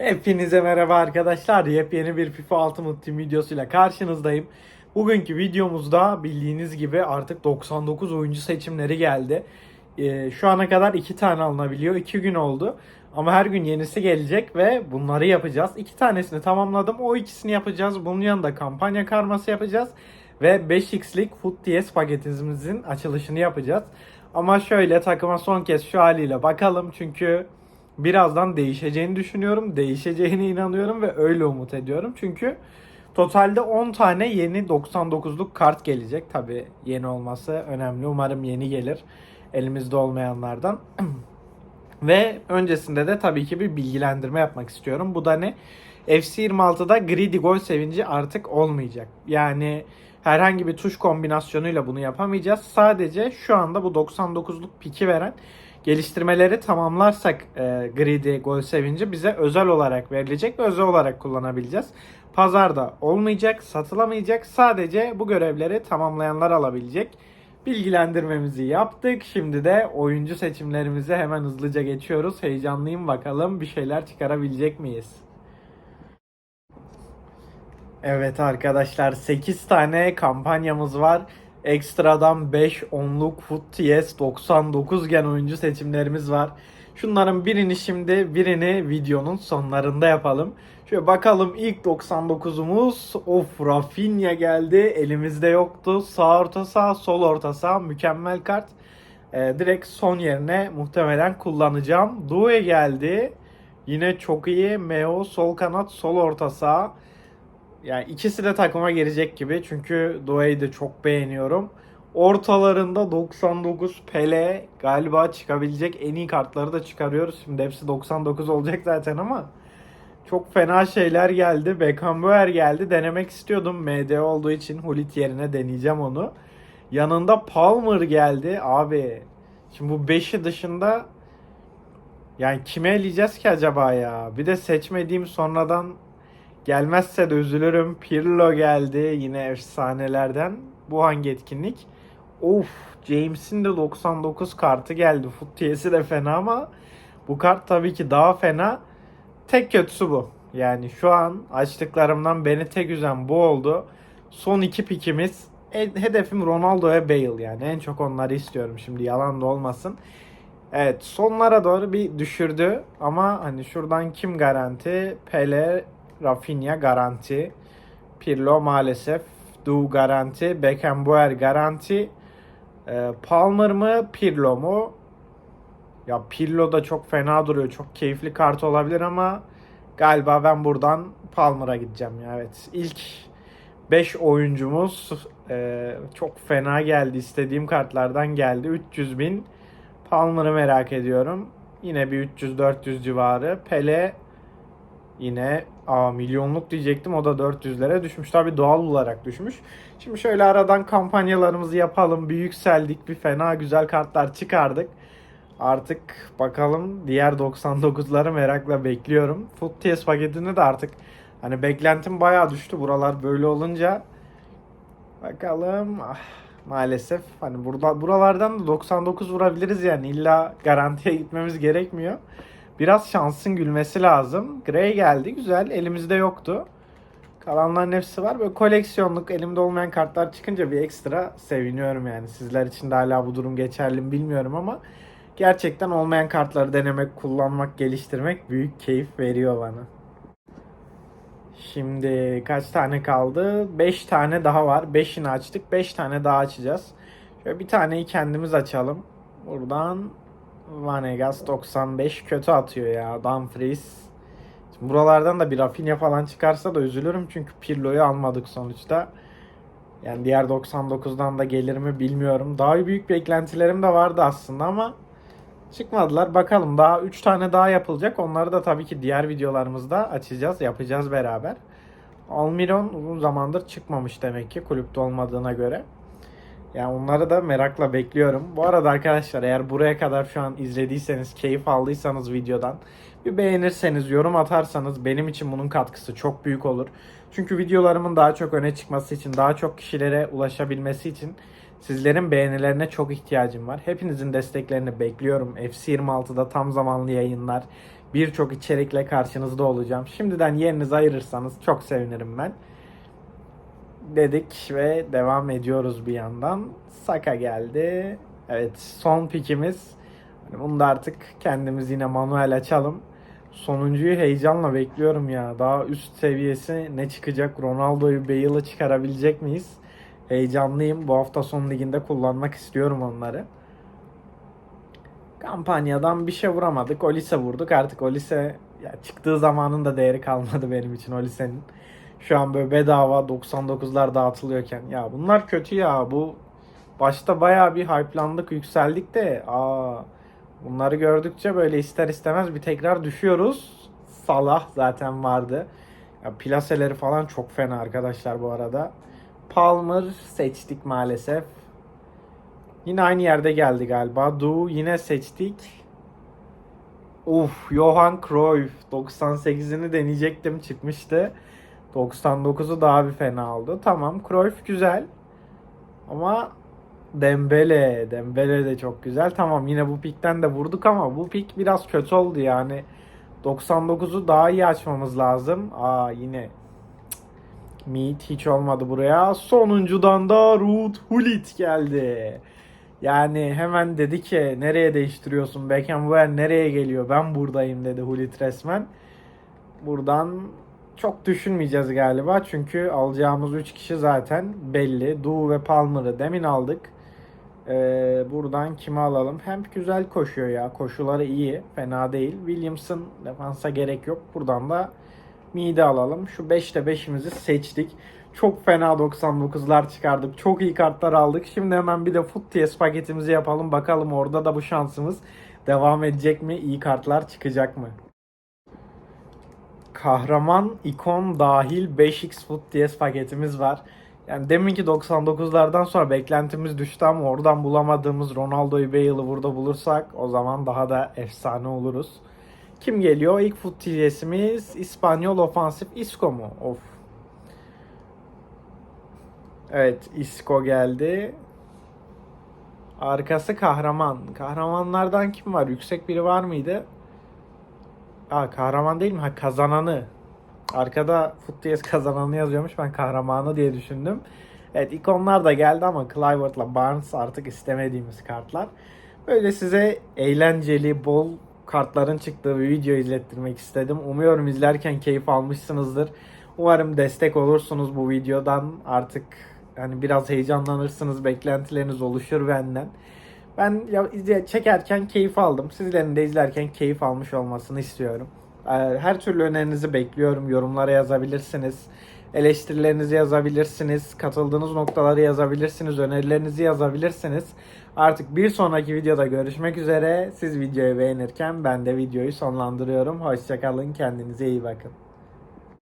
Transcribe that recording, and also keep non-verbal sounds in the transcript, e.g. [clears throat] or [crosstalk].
Hepinize merhaba arkadaşlar. Yepyeni bir FIFA Ultimate Team videosuyla karşınızdayım. Bugünkü videomuzda bildiğiniz gibi artık 99 oyuncu seçimleri geldi. Ee, şu ana kadar 2 tane alınabiliyor. 2 gün oldu. Ama her gün yenisi gelecek ve bunları yapacağız. 2 tanesini tamamladım. O ikisini yapacağız. Bunun yanında kampanya karması yapacağız. Ve 5x'lik Foot DS paketimizin açılışını yapacağız. Ama şöyle takıma son kez şu haliyle bakalım. Çünkü birazdan değişeceğini düşünüyorum. Değişeceğine inanıyorum ve öyle umut ediyorum. Çünkü totalde 10 tane yeni 99'luk kart gelecek. Tabi yeni olması önemli. Umarım yeni gelir. Elimizde olmayanlardan. [clears throat] ve öncesinde de tabii ki bir bilgilendirme yapmak istiyorum. Bu da ne? FC 26'da greedy gol sevinci artık olmayacak. Yani herhangi bir tuş kombinasyonuyla bunu yapamayacağız. Sadece şu anda bu 99'luk piki veren geliştirmeleri tamamlarsak e, Greedy Gol Sevinci bize özel olarak verilecek ve özel olarak kullanabileceğiz. Pazarda olmayacak, satılamayacak. Sadece bu görevleri tamamlayanlar alabilecek. Bilgilendirmemizi yaptık. Şimdi de oyuncu seçimlerimize hemen hızlıca geçiyoruz. Heyecanlıyım bakalım bir şeyler çıkarabilecek miyiz? Evet arkadaşlar 8 tane kampanyamız var. Ekstradan 5 onluk Foot TS 99 gen oyuncu seçimlerimiz var. Şunların birini şimdi birini videonun sonlarında yapalım. Şöyle bakalım ilk 99'umuz of Rafinha geldi. Elimizde yoktu. Sağ orta sağ, sol orta sağ mükemmel kart. Ee, direkt son yerine muhtemelen kullanacağım. Due geldi. Yine çok iyi. Meo sol kanat, sol orta sağ. Yani ikisi de takıma girecek gibi. Çünkü Due'yi de çok beğeniyorum. Ortalarında 99 Pele galiba çıkabilecek en iyi kartları da çıkarıyoruz. Şimdi hepsi 99 olacak zaten ama çok fena şeyler geldi. Beckenbauer geldi. Denemek istiyordum. MD olduğu için Hulit yerine deneyeceğim onu. Yanında Palmer geldi. Abi şimdi bu 5'i dışında yani kime eleyeceğiz ki acaba ya? Bir de seçmediğim sonradan Gelmezse de üzülürüm. Pirlo geldi yine efsanelerden. Bu hangi etkinlik? Of James'in de 99 kartı geldi. Futiyesi de fena ama bu kart tabii ki daha fena. Tek kötüsü bu. Yani şu an açtıklarımdan beni tek üzen bu oldu. Son iki pikimiz. E, hedefim Ronaldo ve Bale yani. En çok onları istiyorum şimdi yalan da olmasın. Evet sonlara doğru bir düşürdü ama hani şuradan kim garanti? Pele, Rafinha garanti. Pirlo maalesef. Du garanti. Beckenbauer garanti. Ee, Palmer mı? Pirlo mu? Ya Pirlo da çok fena duruyor. Çok keyifli kart olabilir ama galiba ben buradan Palmer'a gideceğim ya. Evet. İlk 5 oyuncumuz e, çok fena geldi. İstediğim kartlardan geldi. 300 bin. Palmer'ı merak ediyorum. Yine bir 300-400 civarı. Pele Yine aa, milyonluk diyecektim o da 400'lere düşmüş. Tabi doğal olarak düşmüş. Şimdi şöyle aradan kampanyalarımızı yapalım. Bir yükseldik. Bir fena güzel kartlar çıkardık. Artık bakalım diğer 99'ları merakla bekliyorum. Foot TS paketini de artık hani beklentim bayağı düştü. Buralar böyle olunca bakalım ah, maalesef hani burada buralardan da 99 vurabiliriz yani illa garantiye gitmemiz gerekmiyor. Biraz şansın gülmesi lazım. Gray geldi. Güzel. Elimizde yoktu. Kalanların hepsi var. Böyle koleksiyonluk elimde olmayan kartlar çıkınca bir ekstra seviniyorum yani. Sizler için de hala bu durum geçerli mi bilmiyorum ama gerçekten olmayan kartları denemek, kullanmak, geliştirmek büyük keyif veriyor bana. Şimdi kaç tane kaldı? 5 tane daha var. 5'ini açtık. 5 tane daha açacağız. Şöyle bir taneyi kendimiz açalım. Buradan Vanegas 95 kötü atıyor ya. Dumfries. Şimdi buralardan da bir Rafinha falan çıkarsa da üzülürüm çünkü Pirlo'yu almadık sonuçta. Yani diğer 99'dan da gelir mi bilmiyorum. Daha büyük beklentilerim de vardı aslında ama çıkmadılar. Bakalım daha 3 tane daha yapılacak. Onları da tabii ki diğer videolarımızda açacağız, yapacağız beraber. Almiron uzun zamandır çıkmamış demek ki kulüpte olmadığına göre. Yani onları da merakla bekliyorum. Bu arada arkadaşlar eğer buraya kadar şu an izlediyseniz, keyif aldıysanız videodan bir beğenirseniz, yorum atarsanız benim için bunun katkısı çok büyük olur. Çünkü videolarımın daha çok öne çıkması için, daha çok kişilere ulaşabilmesi için sizlerin beğenilerine çok ihtiyacım var. Hepinizin desteklerini bekliyorum. FC26'da tam zamanlı yayınlar, birçok içerikle karşınızda olacağım. Şimdiden yerinizi ayırırsanız çok sevinirim ben. Dedik ve devam ediyoruz bir yandan. Saka geldi. Evet son pikimiz. Hani Bunu da artık kendimiz yine manuel açalım. Sonuncuyu heyecanla bekliyorum ya. Daha üst seviyesi ne çıkacak? Ronaldo'yu Bale'ı çıkarabilecek miyiz? Heyecanlıyım. Bu hafta son liginde kullanmak istiyorum onları. Kampanyadan bir şey vuramadık. Olise vurduk. Artık Olise ya çıktığı zamanın da değeri kalmadı benim için Olise'nin. Şu an böyle bedava 99'lar dağıtılıyorken. Ya bunlar kötü ya. Bu başta bayağı bir hype'landık, yükseldik de aa bunları gördükçe böyle ister istemez bir tekrar düşüyoruz. Salah zaten vardı. Ya plaseleri falan çok fena arkadaşlar bu arada. Palmer seçtik maalesef. Yine aynı yerde geldi galiba. Du yine seçtik. Uf, Johan Cruyff 98'ini deneyecektim çıkmıştı. 99'u daha bir fena oldu. Tamam Cruyff güzel. Ama Dembele, Dembele de çok güzel. Tamam yine bu pikten de vurduk ama bu pik biraz kötü oldu yani. 99'u daha iyi açmamız lazım. Aa yine Meat hiç olmadı buraya. Sonuncudan da Ruud Hulit geldi. Yani hemen dedi ki nereye değiştiriyorsun Beckenbauer nereye geliyor ben buradayım dedi Hulit resmen. Buradan çok düşünmeyeceğiz galiba çünkü alacağımız 3 kişi zaten belli. Du ve Palmer'ı demin aldık. Ee, buradan kimi alalım? Hem güzel koşuyor ya. Koşuları iyi. Fena değil. Williamson defansa gerek yok. Buradan da Mide alalım. Şu 5'te 5'imizi seçtik. Çok fena 99'lar çıkardık. Çok iyi kartlar aldık. Şimdi hemen bir de TS paketimizi yapalım. Bakalım orada da bu şansımız devam edecek mi? İyi kartlar çıkacak mı? Kahraman, ikon dahil 5x Foot TS paketimiz var. Yani deminki 99'lardan sonra beklentimiz düştü ama oradan bulamadığımız Ronaldo'yu Bale'ı burada bulursak o zaman daha da efsane oluruz. Kim geliyor? İlk Foot TS'imiz İspanyol ofansif Isco mu? Of. Evet Isco geldi. Arkası kahraman. Kahramanlardan kim var? Yüksek biri var mıydı? Aa kahraman değil mi? Ha kazananı. Arkada Foot kazananı yazıyormuş. Ben kahramanı diye düşündüm. Evet ikonlar da geldi ama Clivert'la Barnes artık istemediğimiz kartlar. Böyle size eğlenceli, bol kartların çıktığı bir video izlettirmek istedim. Umuyorum izlerken keyif almışsınızdır. Umarım destek olursunuz bu videodan. Artık hani biraz heyecanlanırsınız, beklentileriniz oluşur benden. Ben ya, izle- çekerken keyif aldım. Sizlerin de izlerken keyif almış olmasını istiyorum. Ee, Her türlü önerinizi bekliyorum. Yorumlara yazabilirsiniz. Eleştirilerinizi yazabilirsiniz. Katıldığınız noktaları yazabilirsiniz. Önerilerinizi yazabilirsiniz. Artık bir sonraki videoda görüşmek üzere. Siz videoyu beğenirken ben de videoyu sonlandırıyorum. Hoşçakalın. Kendinize iyi bakın.